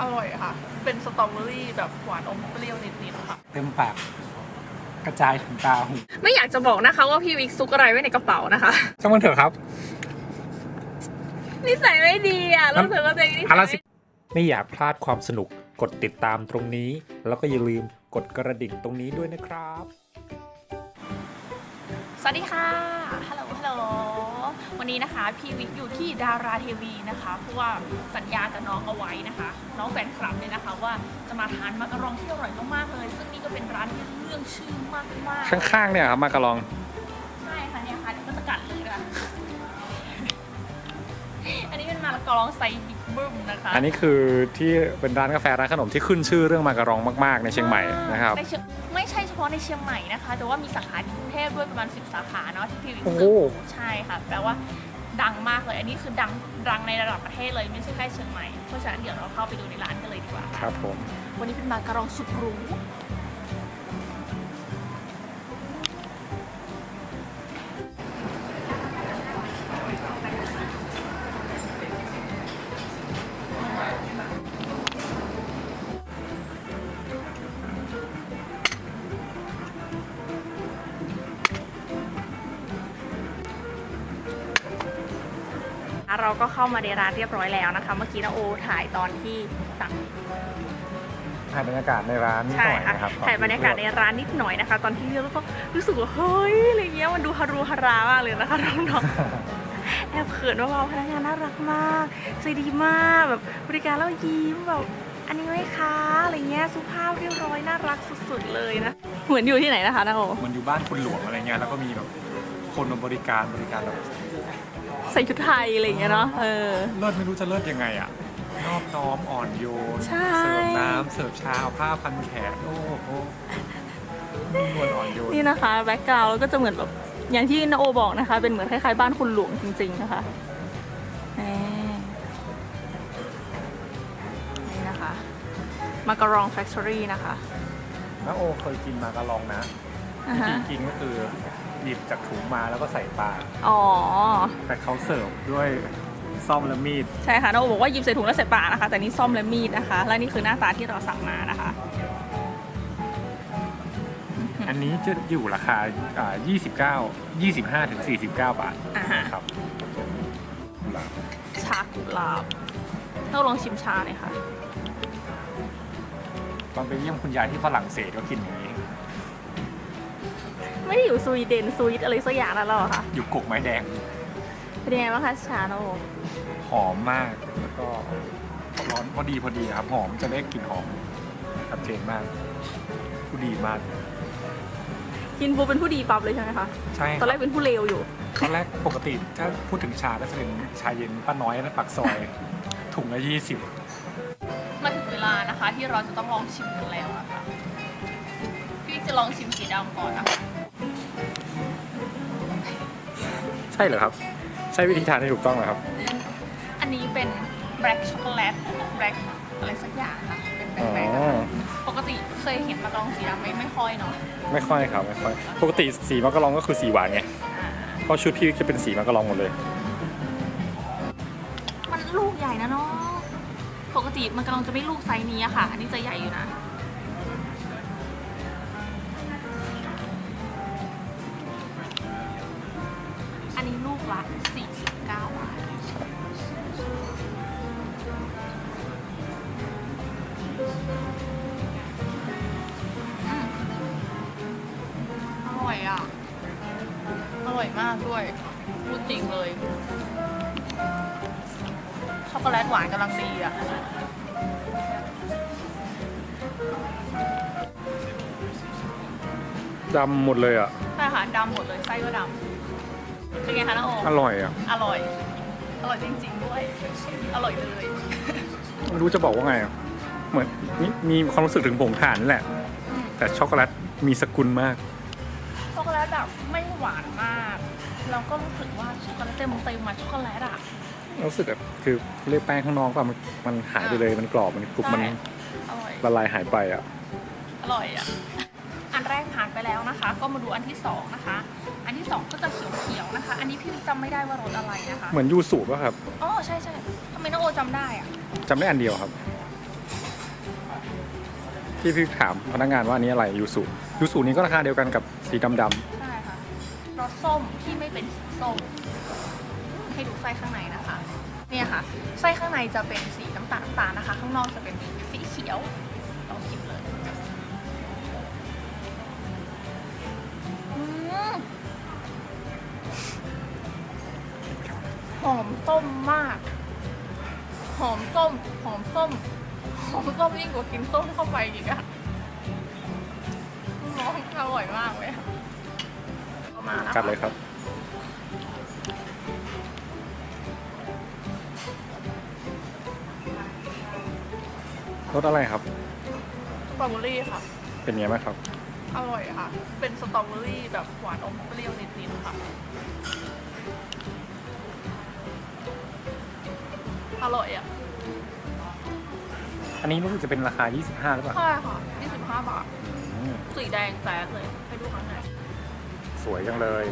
อร่อยค่ะ เป็นสตรอเบอรี่แบบหวานอมเปรี้ยวนิดๆค่ะ เต็มปากกระจายถึงตาหูไม่อยากจะบอกนะคะว่าพี่วิกซุกอะไรไว้ในกระเป๋านะคะ ช่างมันเถอะครับ นิสัยไม่ดีอะรู้สึกว่าตัวเองนิอันละสัสิยไม่อยากพลาดความสนุกกดติดตามตรงนี้ แล้วก็อย่าลืมกดกระดิ่งตรงนี้ด้วยนะครับ สวัสดีค่ะ ฮัลโหล ฮัลโหล วันนี้นะคะพี่วิกอยู่ที่ดาราทีวีนะคะเพราะว่าสัญญากับน้องเอาไว้นะคะ น้องแฟนคลับเนี่ยนะคะ ว่าจะมาทานมักกะรองที่อร่อยมากๆเลย ซึ่งนี่ก็เป็นร้านที่เรื่องชื่อมากๆข้างๆเนี่ยครับมากระลองใช่ค่ะเนี่ยค่ะเดี๋ยวก็จะกัดเลยค่ะอันนี้เป็นมะละกอลองไซส์บิ๊กบึ้มนะคะอันนี้คือที่เป็นร้านกาแฟร้านขนมที่ขึ้นชื่อเรื่องมากระรองมาก ๆ ในเชียงใหม่นะครับในเชียงไม่ใช่เฉพาะในเชียงใหม่นะคะ แต่ว่ามีสาขาที่กรุงเทพด้วยประมาณ 10 สาขาเนาะที่พี่วิกโอ้ซ์โห ใช่ค่ะ แปลว่าดังมากเลย อันนี้คือดังดังในระดับประเทศเลยไม่ใช่แค่เชียงใหม่ เพราะฉะนั้นเดี๋ยวเราเข้าไปดูในร้านกันเลยดีกว่า ครับผม วันนี้เป็นมาการองสุดหรู เราก็เข้ามาในร้านเรียบร้อยแล้วนะคะ เมื่อกี้นะโอถ่ายตอนที่สั่งถ่ายบรรยากาศในร้านนิดใช่หน่อยค่ะนะครับถ่ายบรรยากาศในร้านนิดหน่อยนะคะ ตอนที่เลือกแล้วก็รู้สึกว่าเฮ้ยอะไรเงี้ยมันดูฮารุฮารามากเลยนะคะน้องๆแอบเขินว่าพนักงานน่ารักมากใจดีมากแบบบริการแล้วยิ้มแบบอันนี้ไหมคะอะไรเงี้ยสุภาพเรียบร้อยน่ารักสุดๆเลยนะเหมือนอยู่ที่ไหนนะคะนาโอมันอยู่บ้านคุณหลวงอะไรเงี้ยแล้วก็มีแบบคนมาบริการบริการแบบ ใส่ชุดไทยอะไรเงี้ยเนาะเออ เลิศไม่รู้จะเลิศยังไงอะนอบน้อมอ่อนโยนใช่ เสิร์ฟน้ำเสิร์ฟชาเอาผ้าพันแขนโอ้โหนุ่มนวลอ่อนโยนนี่นะคะแบ็กกราวด์แล้วก็จะเหมือนแบบอย่างที่นาโอบอกนะคะ เป็นเหมือนคล้ายๆบ้านคุณหลวงจริงๆนะคะนี่นี่นะคะมาการองแฟคทอรี่นะคะ น้าโอเคยกินมากระลองนะอ่าวิฮะธีกินก็คือ หยิบจากถุงมาแล้วก็ใส่ปากอ๋อ แต่เขาเสิร์ฟด้วยซ่อมและมีด ใช่ค่ะนาโอบอกว่าหยิบใส่ถุงแล้วใส่ปากนะคะ แต่นี่ซ่อมและมีดนะคะ และนี่คือหน้าตาที่เราสั่งมานะคะ อันนี้จะอยู่ราคาอ่า29 25ถึง49 บาทอ่าฮะครับชากุหลาบต้องลองชิมชาหน่อยค่ะ ตอนไปเยี่ยมคุณยายที่ฝรั่งเศสก็กินอย่างนี้ ไม่ได้อยู่สวีเดนสวิตอะไรสักอย่างนั่นหรอคะอยู่กกไม้แดง เป็นยังไงบ้างคะชานาโอหอมมากแล้วก็ร้อนพอดีพอดีครับหอมจะได้กลิ่นหอมชัดเจนมากผู้ดีมาก กินบูเป็นผู้ดีปั๊บเลยใช่ไหมคะใช่คตอนแรรับกเป็นผู้เลวอยู่ตอนแรกปกติถ้าพูดถึงชาก็จะเป็นชาเย็นป้าน้อยนะปักซอย ถุงละยี่สิบมาถึงเวลานะคะที่เราจะต้องลองชิมกันแล้วอะค่ะพี่จะลองชิมสีดำก่อนนะคะ ใช่เหรอครับ ใช่วิธีทานที่ถูกต้องเหรอครับ อันนี้เป็นแบล็กช็อกโกแลตแบล็กอะไรสักอย่างค่ะเป็นแบอ๋อ ล็กปกติเคยเห็นมากรองสีดำไหม่ไม่ค่อยเนาะไม่ค่อยครับไม่ค่อย ปกติสีมะกะลองก็คือสีหวานไงอ่าเพราะชุดพี่จะเป็นสีมะกะลองหมดเลย มันลูกใหญ่นะเนาะปกติมันกำลังจะไม่ลูกไซส์นี้อะค่ะ อันนี้จะใหญ่อยู่นะ ลูกละ49บาทอืมอร่อยอะ อร่อยมากด้วย พูดจริงเลย ช็อกโกแลตหวานกำลังดีอะ ดำหมดเลยอะ ใช่ค่ะดำหมดเลยไส้ก็ดำ เป็นไงคะน้าโออร่อยอะ อร่อย อร่อยจริงๆด้วย อร่อยเลย ไม่รู้จะบอกว่าไงอะเหมือนมีมีความรู้สึกถึงผงถ่านนั่นแหละอืมแต่ช็อกโกแลตมีสกุลมาก ช็อกโกแลตแบบไม่หวานมากแล้วก็รู้สึกว่าช็อกโกแลตเต็มเต็มๆมาช็อกโกแลตอะ รู้สึกแบบคือเรียกแป้งข้างนอกป่ะมันมันหายไปเลยมันกรอบมันกรุบมันใช่อร่อย ละลายหายไปอะ อร่อยอะ อันแรกผ่านไปแล้วนะคะ ก็มาดูอันที่สองนะคะ อันที่สองก็จะเขียวๆนะคะ อันนี้พี่จำไม่ได้ว่ารสอะไรนะคะเหมือนยูสุป่ะครับอ๋อใช่ใช่ทำไมน้องโอจำได้อะจำได้อันเดียวครับ ที่พี่ถามพนักงานว่าอันนี้อะไรยูสุยูสุนี้ก็ราคาเดียวกันกับสีดำใช่ค่ะรสส้มที่ไม่เป็นสีส้มให้ดูไส้ข้างในนะคะ เนี่ยค่ะไส้ข้างในจะเป็นสีน้ำตาลน้ำตาลนะคะ ข้างนอกจะเป็นสีเขียว อืมหอมส้มมาก หอมส้ม หอมส้ม หอมส้มยิ่งกว่ากินส้มเข้าไปอีกอะน้องอร่อยมากเลยอะเอามานะๆคะกัดเลยครับ รสอะไรครับสตรอเบอรี่ค่ะ เป็นไงบ้างครับ อร่อยค่ะ เป็นสตรอเบอรี่แบบหวานอมเปรี้ยวนิดๆค่ะ อร่อยอะ อันนี้รู้สึกจะเป็นราคา 25หรือเปล่าใช่ค่ะ 25 บาท อืมสีแดงแจ๊ดเลย ให้ดูข้างในสวยจังเลย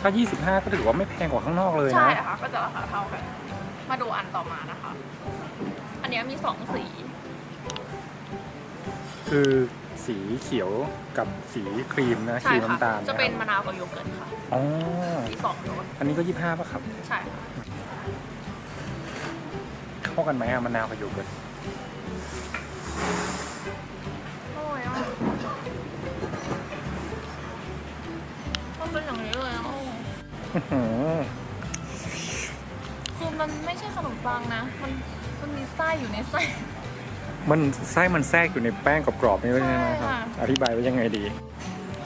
ถ้า 25 ก็ถือว่าไม่แพงกว่าข้างนอกเลยใช่นะค่ะ ก็จะราคาเท่ากัน มาดูอันต่อมานะคะ อันเนี้ยมีสองสี คือ สีเขียวกับสีครีมนะคใช่รีมค่ะ น้ำตาลจะเป็นคมะรับนาวกับโยเกิร์ตค่ะ อ๋อมีสองรสอันนี้ก็25ป่ะครับ ใช่ค่ะเข้ากันไหมอะมะนาวกับโยเกิร์ตอร่อยอะมันเป็นอย่างนี้เลยอะอื้อหือคือมันไม่ใช่ขนมปังนะ มันมันมีไส้อยู่ในไส้ มันไส้มันแทรกอยู่ในแป้งกรอบๆนี่ด้วยใช่ไหมครับใช่ค่ะอธิบายไว้ยังไงดี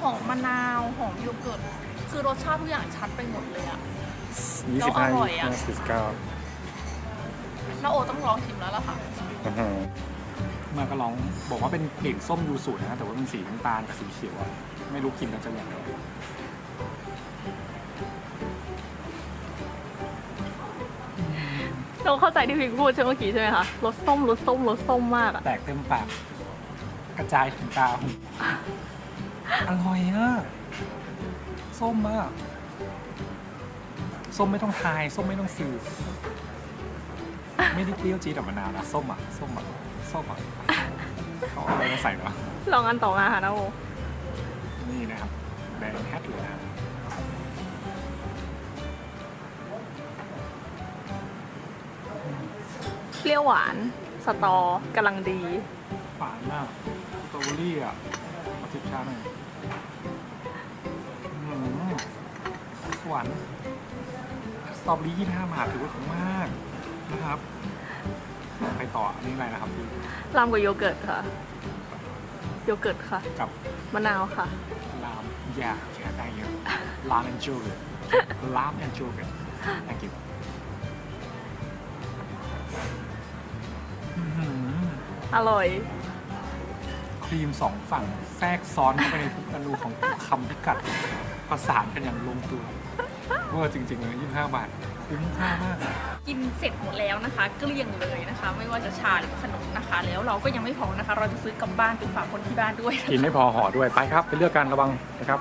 หอมมะนาวหอมโยเกิร์ตคือรสชาติทุกอย่างชัดไปหมดเลยอะ25แล้วอร่อยอะ25 49น้าโอต้องลองชิมแล้วล่ะค่ะอื้อหือมาก็ลองบอกว่าเป็นกลิ่นส้มยูสุนะแต่ว่าเป็นสีน้ำตาลกับสีเขียวอะไม่รู้กินแล้วจะยังไง เราเข้าใจที่พิงพูดใช่เมื่อกี้ใช่ไหมคะรสส้มรสส้มรสส้มมากอะแตกเต็มปาก กระจายถึงตาหูอร่อยอะส้มมาก ส้มไม่ต้องทาย ส้มไม่ต้องสืบไม่ได้เปรี้ยวจี๊ดแบบมะนาวนะส้มอะส้มอะส้มอะเขาเอาอะไรมาใส่เนาะลองอันต่อมาค่ะน้าโอนี่นะครับแดงแฮทเลยนะ เปรี้ยวหวานสตอกำลังดีฝานมากสตรอเบอรี่อะมาทิพชาหน่อยอื้อหือหวานสตรอเบอรี่ยี่ห้าบาทถือว่าถูกมากนะครับ ไปต่ออันนี้อะไรนะครับพี่รามกับโยเกิร์ตค่ะ โยเกิร์ตค่ะ กับมะนาวค่ะ ลามอยากแค่ได้เยอะลามแอนจูเกตลามแอนจูเกต thank you ออร่อย ครีมสองฝั่งแทรกซ้อนเข้าไปในทุกอนูของคำพิกัด ประสานกันอย่างลงตัวเวอร์จริงๆเลย25บาท คุ้มค่ามาก กินเสร็จหมดแล้วนะคะ เกลี้ยงเลยนะคะ ไม่ว่าจะชาหรือขนมนะคะ แล้วเราก็ยังไม่พอนะคะ เราจะซื้อกลับบ้านไปฝากคนที่บ้านด้วยกินไม่พอห่อด้วยไปครับ ไปเลือกกันระวังนะครับ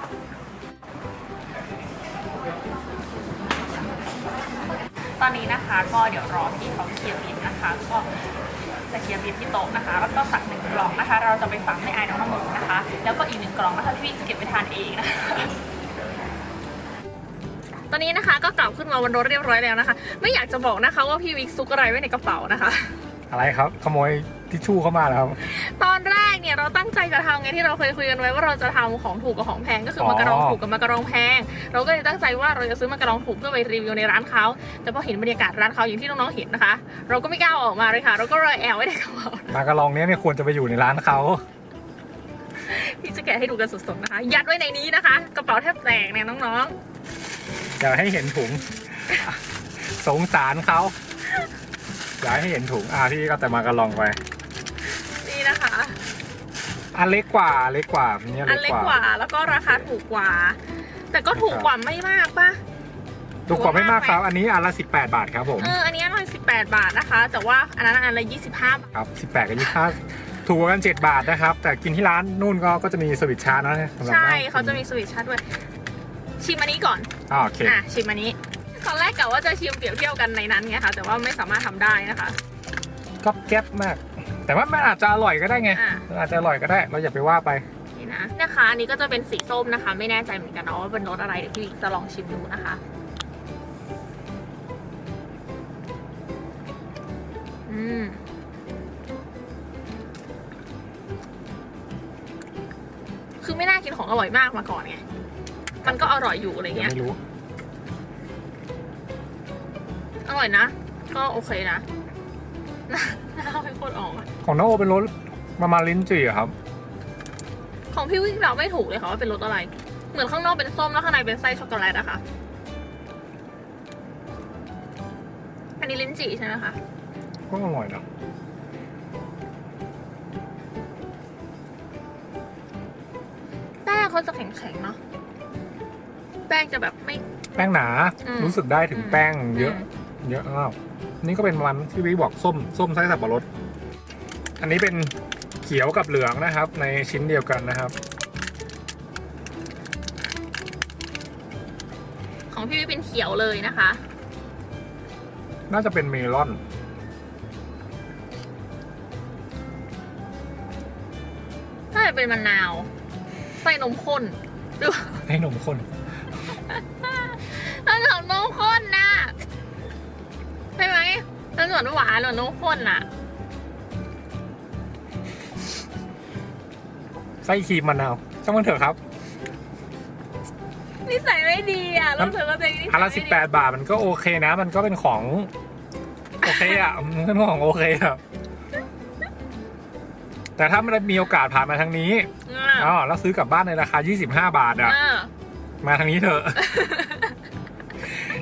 ตอนนี้นะคะก็เดี๋ยวรอพี่เขาเคลียร์บินนะคะ ก็ จะเคลียร์บินที่โต๊ะนะคะ แล้วก็สั่งหนึ่งกล่องนะคะ เราจะไปฝากให้อายน้องน้ำมนต์นะคะ แล้วก็อีกหนึ่งกล่องนะคะที่พี่จะเก็บไปทานเองนะคะตอนนี้นะคะก็กลับขึ้นมาบนรถเรียบร้อยแล้วนะคะ ไม่อยากจะบอกนะคะว่าพี่วิกซุกอะไรไว้ในกระเป๋านะคะ อะไรครับ ขโมยทิชชู่เข้ามาแล้วครับตอนแรก เนี่ยเราตั้งใจจะทำไงที่เราเคยคุยกันไว้ว่าเราจะทำของถูกกับของแพงก็คืออมากระรองถูกกับมากระรองแพง เราก็เลยตั้งใจว่าเราจะซื้อมากระรองถูกเพื่อไปรีวิวในร้านเขาแต่พอเห็นบรรยากาศร้านเขาอย่างที่น้องๆเห็นนะคะ เราก็ไม่กล้าเอาออกมาเลยค่ะ เราก็เลยแอบไว้ในกระเป๋ามากระลองเนี้ยเนี่ยควรจะไปอยู่ในร้านเขาพี่จะแกะให้ดูกันสดๆนะคะ ยัดไว้ในนี้นะคะ กระเป๋าแทบแตกเนี่ยน้องอยากให้เห็นถุง สงสารเขาอยากให้เห็นถุงอ่าพี่ก็แต่มากระลองไปๆนี่นะคะ อันเล็กกว่าเล็กกว่าเนี่ยอันเล็กกว่าแล้วก็ราคาถูกกว่า แต่ก็ถูกกว่าไม่มากปะถูกกว่าไม่มากครับ อันนี้อันละ 18 บาทครับผมเอออันนี้ร้อยสิบแปดบาทนะคะ แต่ว่าอันนั้นอันละยี่สิบห้าบาท ครับ 18กับ25ถูกกว่ากัน 7 บาทนะครับ แต่กินที่ร้านนู่นก็ก็จะมีสวิตชาร์จนะสำหรับใช่นั่งเขาจะมีสวิตช์ชาร์จด้วยชิมอันนี้ก่อนอ่าโอเคอะชิมอันนี้ตอนแรกกะว่าจะชิมเปรียบเทียบกันในนั้นไงคะแต่ว่าไม่สามารถทำได้นะคะก๊อบแก๊บมาก แต่ว่ามันอาจจะอร่อยก็ได้ไงอะ มันอาจจะอร่อยก็ได้ เราอย่าไปว่าไป นี่นะนะคะอันนี้ก็จะเป็นสีส้มนะคะ ไม่แน่ใจเหมือนกันเนาะว่าเป็นรสอะไรเดี๋ยวพี่วิกจะลองชิมดูนะคะอืมคือไม่น่ากินของอร่อยมากมาก่อนไงมันก็อร่อยอยู่อะไรยังเงี้ย ไม่รู้ อร่อยนะ ก็โอเคนะ น่าไม่พูดออกอะของน้องโอเป็นรสประมาณลิ้นจี่อะครับ ของพี่วิกเราไม่ถูกเลยค่ะว่าเป็นรสอะไร เหมือนข้างนอกเป็นส้มแล้วข้างในเป็นไส้ช็อกโกแลตอะค่ะ อันนี้ลิ้นจี่ใช่ไหมคะก็อร่อยนะแป้งเขาจะแข็งๆเนาะแป้งจะแบบไม่ แป้งหนา อืมรู้สึกได้ถึงแป้งเยอะมเยอะมาก นี่ก็เป็นมันที่วิบอกส้มส้มไส้สับปะรด อันนี้เป็นเขียวกับเหลืองนะครับ ในชิ้นเดียวกันนะครับ ของพี่วิกเป็นเขียวเลยนะคะ น่าจะเป็นเมลอนน่าจะเป็นมะนาว ใส่นมข้นหรือเปล่าให้นมข้นมัน มันเหมือนหวานหรือนมข้นน่ะ ไส้ครีมมะนาวช่างมันเถอะครับนิสัยไม่ดีอะรู้สึกว่าตัวเองนิสัยอันละไม่สิบดีแปดบาทมันก็โอเคนะ มันก็เป็นของ โอเคอะมันเป็นของโอเคอะแต่ถ้ามันมีโอกาสผ่านมาทางนี้อะอ๋อแล้วซื้อกลับบ้านในราคา 25 บาทอะอะมาทางนี้เถอะ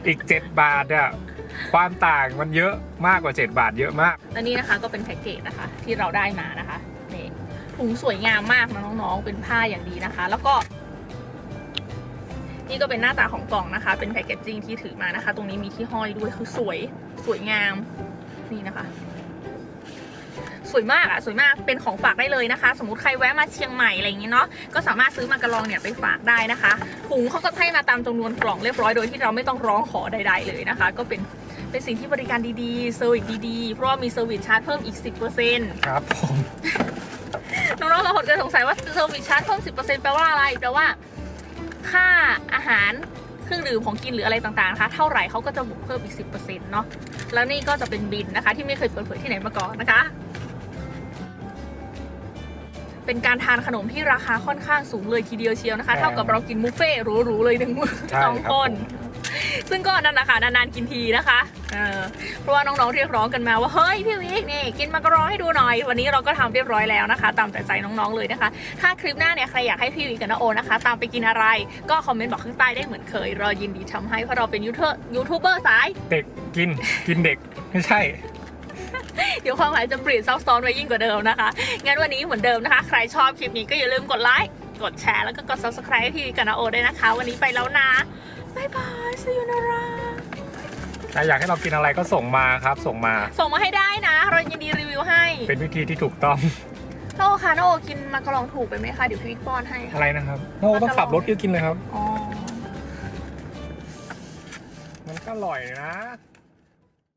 อีก7บาทอะ ความต่างมันเยอะมากกว่า 7 บาทเยอะมาก และนี่นะคะก็เป็นแพ็กเกจนะคะที่เราได้มานะคะนี่ถุงสวยงามมากนะน้องๆเป็นผ้าอย่างดีนะคะ แล้วก็ นี่ก็เป็นหน้าตาของกล่องนะคะ เป็นแพ็กเกจจิ้งที่ถือมานะคะ ตรงนี้มีที่ห้อยด้วยคือสวยสวยงามนี่นะคะสวยมากอะสวยมากเป็นของฝากได้เลยนะคะ สมมติใครแวะมาเชียงใหม่อะไรอย่างเงี้ยเนาะก็สามารถซื้อมากระลองเนี่ยไปฝากได้นะคะถุงเขาก็ให้มาตามจำนวนกล่องเรียบร้อยโดยที่เราไม่ต้องร้องขอใด ๆ เลยนะคะ ก็เป็น เป็นสิ่งที่บริการดีๆเซอร์วิสดีๆ เพราะว่ามีเซอร์วิสชาร์จเพิ่มอีก 10%ครับผมน้องๆบางคนก็สงสัยว่าเซอร์วิสชาร์จเพิ่ม 10%แปลว่าอะไร แปลว่า ค่าอาหารเครื่องดื่มของกินหรืออะไรต่างๆนะคะเท่าไหร่เขาก็จะบวกเพิ่มอีก 10%เนาะแล้วนี่ก็จะเป็นบินนะคะ ที่ไม่เคยเปิดเผยที่ไหนมาก่อนนะคะ เป็นการทานขนมที่ราคาค่อนข้างสูงเลยทีเดียวเชียวนะคะ เท่ากับเรากินบุฟเฟ่ต์หรูๆเลยหนึ่งมื้อใช่สองครับ คน ซึ่งก็นั่นนะคะนานๆกินทีนะคะ เพราะว่าน้องๆเรียกร้องกันมาว่าเฮ้ยพี่วิกนี่กินมากระรองให้ดูหน่อย วันนี้เราก็ทำเรียบร้อยแล้วนะคะ ตามแต่ใจน้องๆเลยนะคะ ถ้าคลิปหน้าเนี่ยใครอยากให้พี่วิกกับน้าโอนะคะ ตามไปกินอะไรก็คอมเมนต์บอกข้างใต้ได้เหมือนเคยเรายินดีทำให้เพราะเราเป็นยูทูบยูทูบเบอร์สาย เด็กกินกินเด็กไม่ใช่เดี๋ยวความหมายจะเปลี่ยนซับซ้อนไปยิ่งกว่าเดิมนะคะ งั้นวันนี้เหมือนเดิมนะคะ ใครชอบคลิปนี้ก็อย่าลืมกดไลค์ กดแชร์ แล้วก็กด subscribe ให้พี่วิกกับน้าโอด้วยนะคะ วันนี้ไปแล้วนะ บ๊ายบาย see you นะรา ใครอยากให้เรากินอะไรก็ส่งมาครับ ส่งมา ส่งมาให้ได้นะ เรายินดีรีวิวให้เป็นวิธีที่ถูกต้องน้าโอคะน้าโอกินมากระลองถูกไปไหมคะเดี๋ยวพี่วิกป้อนให้อะไรนะครับโอ้ต้องขับรถก็กินเลยครับ อ๋อ มันก็อร่อยนะ